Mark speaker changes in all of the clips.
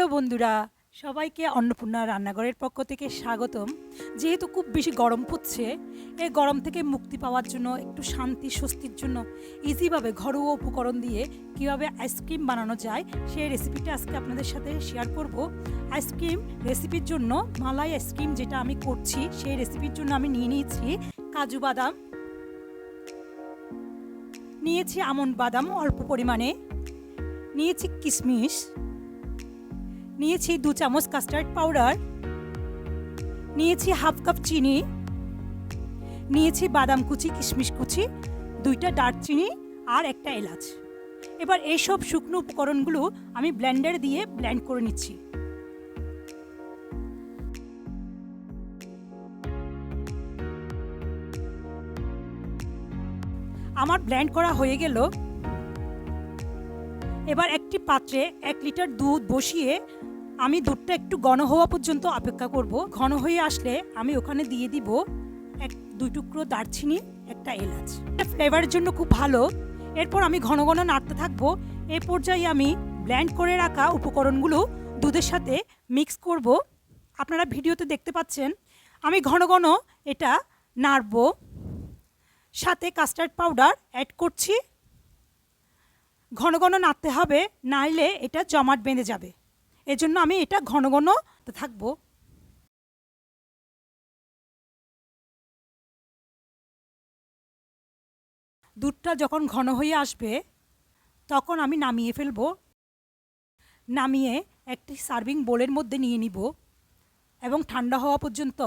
Speaker 1: Hello বন্ধুরা, সবাইকে অন্নপূর্ণা রান্নাঘরের পক্ষ থেকে স্বাগতম। যেহেতু খুব বেশি গরম পড়ছে, এই গরম থেকে মুক্তি পাওয়ার জন্য, একটু শান্তি, স্বস্তির জন্য ইজিভাবে ঘরোয়া উপকরণ দিয়ে কীভাবে আইসক্রিম বানানো যায়, সেই রেসিপিটা আজকে আপনাদের সাথে শেয়ার করব। আইসক্রিম রেসিপির জন্য মালাই আইসক্রিম যেটা আমি করছি, সেই রেসিপির জন্য আমি নিয়ে নিয়েছি কাজু বাদাম। নিয়েছি আমন্ড বাদাম অল্প পরিমাণে। নিয়েছি কিশমিশ। নিয়েছি দু চামচ কাস্টার্ড পাউডার নিয়েছি হাফ কাপ চিনি, নিয়েছি বাদাম কুচি, কিশমিশ কুচি, দুইটা দারচিনি আর একটা এলাচ। এবার এইসব শুকনো উপকরণগুলো আমি ব্লেন্ডার দিয়ে ব্লেন্ড করে নিচ্ছি। আমার ব্লেন্ড করা হয়ে গেল। এবার একটি পাত্রে এক লিটার দুধ বসিয়ে আমি দুধটা একটু ঘন হওয়া পর্যন্ত অপেক্ষা করব। ঘন হয়ে আসলে আমি ওখানে দিয়ে দিব এক, দুই টুকরো দারচিনি, একটা এলাচ। ফ্লেভারের জন্য খুব ভালো। এরপর আমি ঘন ঘন নাড়তে থাকব। এ পর্যায়ে আমি ব্ল্যান্ড করে রাখা উপকরণগুলো দুধের সাথে মিক্স করব। আপনারা ভিডিওতে দেখতে পাচ্ছেন, আমি ঘন ঘন এটা নাড়ব। সাথে কাস্টার্ড পাউডার অ্যাড করছি। ঘন ঘন নাড়তে হবে, নাড়লে এটা জমাট বেঁধে যাবে। এজন্য আমি এটা ঘন ঘন থাকব। দুধটা যখন ঘন হয়ে আসবে, তখন আমি নামিয়ে ফেলব। নামিয়ে একটি সার্ভিং বোলের মধ্যে নিয়ে নিব এবং ঠান্ডা হওয়া পর্যন্ত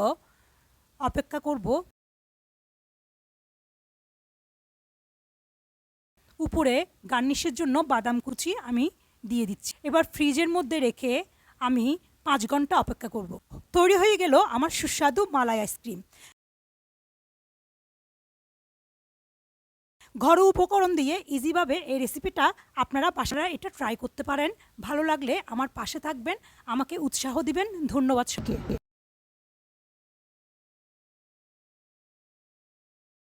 Speaker 1: অপেক্ষা করব। উপরে গার্নিশের জন্য বাদাম কুচি আমি দিয়ে দিচ্ছি। এবার ফ্রিজের মধ্যে রেখে আমি পাঁচ ঘণ্টা অপেক্ষা করব। তৈরি হয়ে গেল আমার সুস্বাদু মালাই আইসক্রিম। ঘরোয়া উপকরণ দিয়ে ইজিভাবে এই রেসিপিটা আপনারা বাসারা এটা ট্রাই করতে পারেন। ভালো লাগলে আমার পাশে থাকবেন, আমাকে উৎসাহ দিবেন। ধন্যবাদ সবাইকে।